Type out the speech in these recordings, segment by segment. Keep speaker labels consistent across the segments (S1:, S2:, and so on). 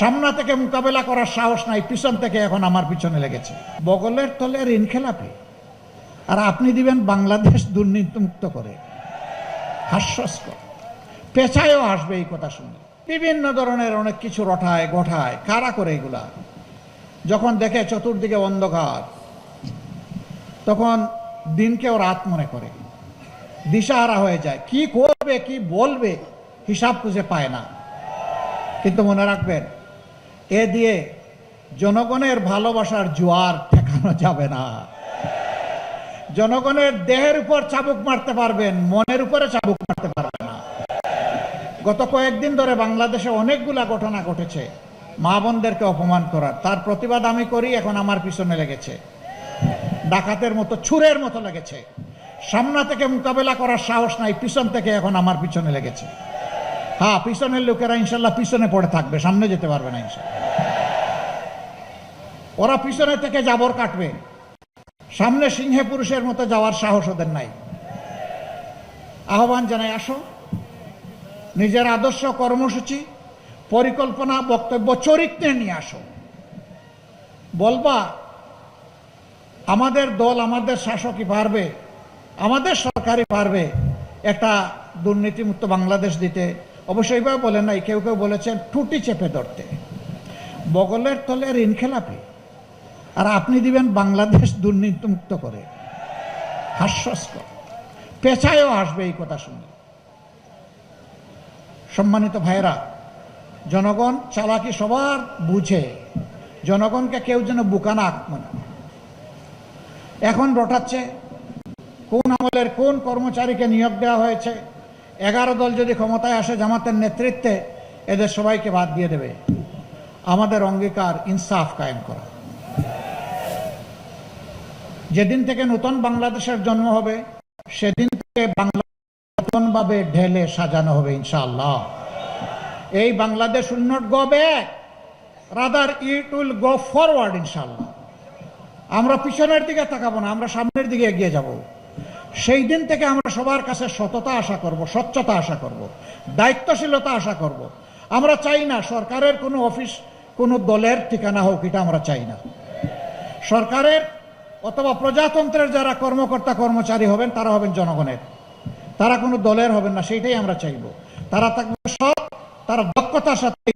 S1: সামনা থেকে মোকাবেলা করার সাহস নাই, পিছন থেকে এখন আমার পিছনে লেগেছে। বগলের তলে ঋণ খেলাপি আর আপনি দিবেন বাংলাদেশ দুর্নীতিমুক্ত করে। হাস্যস্কর। পেছায়ও আসবে এই কথা শুনে। বিভিন্ন ধরনের অনেক কিছু রটায়, গোঠায়, কারা করে এগুলা? যখন দেখে চতুর্দিকে অন্ধকার, তখন দিনকেও রাত মনে করে। দিশাহারা হয়ে যায়। কি করবে, কি বলবে, হিসাব খুঁজে পায় না। কিন্তু মনে রাখবেন এ দিয়ে জনগণের ভালোবাসার জোয়ার ঠেকানো যাবে না। জনগণের দেহের উপর চাবুক মারতে পারবেন, মনের উপরে চাবুক মারতে পারবেন না। গত কয়েকদিন ধরে বাংলাদেশে অনেকগুলা ঘটনা ঘটেছে, মা বোনদেরকে অপমান করার। তার প্রতিবাদ আমি করি, এখন আমার পিছনে লেগেছে। ডাকাতের মতো ছুরের মতো লেগেছে। সামনা থেকে মোকাবেলা করার সাহস নাই, পিছন থেকে এখন আমার পিছনে লেগেছে। হ্যাঁ পিছনের লোকেরা ইনশাল্লাহ পিছনে পড়ে থাকবে, সামনে যেতে পারবে না ইনশাল্লাহ। ওরা পিছনে থেকে জাবর কাটবে। সামনে সিংহে পুরুষের মতো যাওয়ার সাহস ওদের নাই। আহ্বান জানাই, আসো। নিজের আদর্শ কর্মসূচি, পরিকল্পনা, বক্তব্য, চরিত্রে নিয়ে আসো। বলবা, আমাদের দল, আমাদের শাসকই পারবে, আমাদের সরকারই পারবে একটা দুর্নীতিমুক্ত বাংলাদেশ দিতে। অবশ্যই এইভাবে বলেন নাই, কেউ কেউ বলেছেন টুটি চেপে ধরতে। বগলের তলে ঋণ খেলাপি। আর আপনি দিবেন বাংলাদেশ দুর্নীতিমুক্ত করে। হাস্যস্কর। পেছায়ও আসবে এই কথা শুনে। সম্মানিত ভাইরা জনগণ চালাকি সবার বুঝে। জনগণকে কেউ যেন বুকানা আক্রমণ এখন রটাচ্ছে কোন আমলের কোন কর্মচারীকে নিয়োগ দেওয়া হয়েছে এগারো দল যদি ক্ষমতায় আসে জামাতের নেতৃত্বে, এদের সবাইকে বাদ দিয়ে দেবে। আমাদের অঙ্গীকার ইনসাফ কায়েম করা। যেদিন থেকে নতুন বাংলাদেশের জন্ম হবে, সেদিন থেকে বাংলা নতুনভাবে ঢেলে সাজানো হবে ইনশাআল্লাহ। এই Bangladesh not go rather it will go forward ইনশাআল্লাহ। আমরা পিছনের দিকে তাকাবো না, আমরা সামনের দিকে এগিয়ে যাব। সেই দিন থেকে আমরা সবার কাছে সততা আশা করব, স্বচ্ছতা আশা করব, দায়িত্বশীলতা আশা করব। আমরা চাই না সরকারের কোনো অফিস, কোনো দলের ঠিকানা হোক, এটা আমরা চাই না। সরকারের অথবা প্রজাতন্ত্রের যারা কর্মকর্তা, কর্মচারী হবেন, তারা হবেন জনগণের। তারা কোনো দলের হবেন না, সেইটাই আমরা চাইব। তারা থাকবে সৎ, তারা দক্ষতার সাথে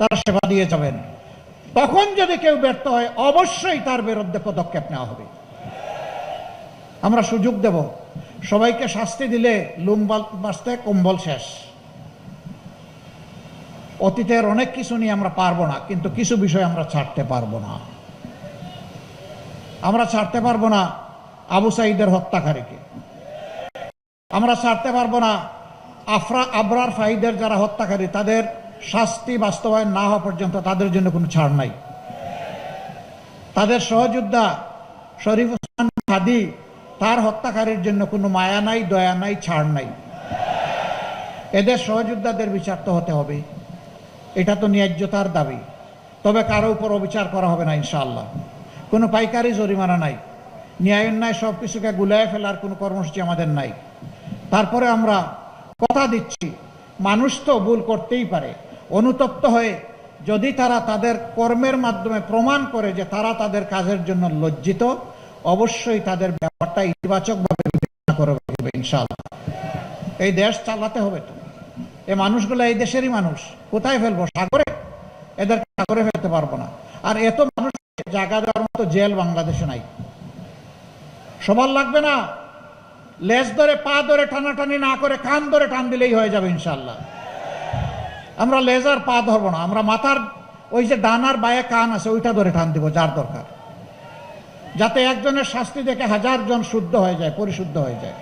S1: তারা সেবা দিয়ে যাবেন। তখন যদি কেউ ব্যর্থ হয়, অবশ্যই তার বিরুদ্ধে পদক্ষেপ নেওয়া হবে। আমরা সুযোগ দেব। সবাইকে শাস্তি দিলে লুম বাঁচতে কম্বল শেষ। অতীতের অনেক কিছু নিয়ে আমরা পারব না, কিন্তু কিছু বিষয় আমরা ছাড়তে পারব না। আমরা ছাড়তে পারব না আবু সাইদের হত্যাকারীকে। আমরা ছাড়তে পারব না আফরা আবরার ফাহিদের যারা হত্যাকারী, তাদের শাস্তি বাস্তবায়ন না হওয়া পর্যন্ত তাদের জন্য কোনো ছাড় নাই। তাদের সহযোদ্ধা শরীফ হাদি তার হত্যাকারীর জন্য কোনো মায়া নাই, দয়া নাই, ছাড় নাই। এদের সহযোদ্ধাদের বিচার তো হতে হবে। এটা তো ন্যায্যতার দাবি। তবে কারও উপর অবিচার করা হবে না, ইনশাআল্লাহ। কোনো পাইকারি জরিমানা নাই। ন্যায় অন্যায় সব কিছুকে গুলায় ফেলার কোনো কর্মসূচি আমাদের নাই। তারপরে আমরা কথা দিচ্ছি, মানুষ তো ভুল করতেই পারে। অনুতপ্ত হয়ে যদি তারা তাদের কর্মের মাধ্যমে প্রমাণ করে যে তারা তাদের কাজের জন্য লজ্জিত অবশ্যই তাদের ব্যাপারটা ইতিবাচকভাবে বিবেচনা করবে ইনশাআল্লাহ। এই দেশ চালাতে হবে তো। এই মানুষগুলো এই দেশেরই মানুষ। কোথায় ফেলব? সাগরে? এদের সাগরে ফেলতে পারব না। আর এত মানুষ জায়গা দেওয়ার মতো জেল বাংলাদেশে নাই। সবার লাগবে না। লেজ ধরে, পা ধরে, টানাটানি না করে, কান ধরে টান দিলেই হয়ে যাবে ইনশাল্লাহ আমরা লেজার পা ধরবো না। আমরা মাথার ওই যে ডানার বায়ে কান আছে, ওইটা ধরে টান দিব, যার দরকার। যাতে একজনের শাস্তি দেখে হাজার জন শুদ্ধ হয়ে যায় পরিশুদ্ধ হয়ে যায়।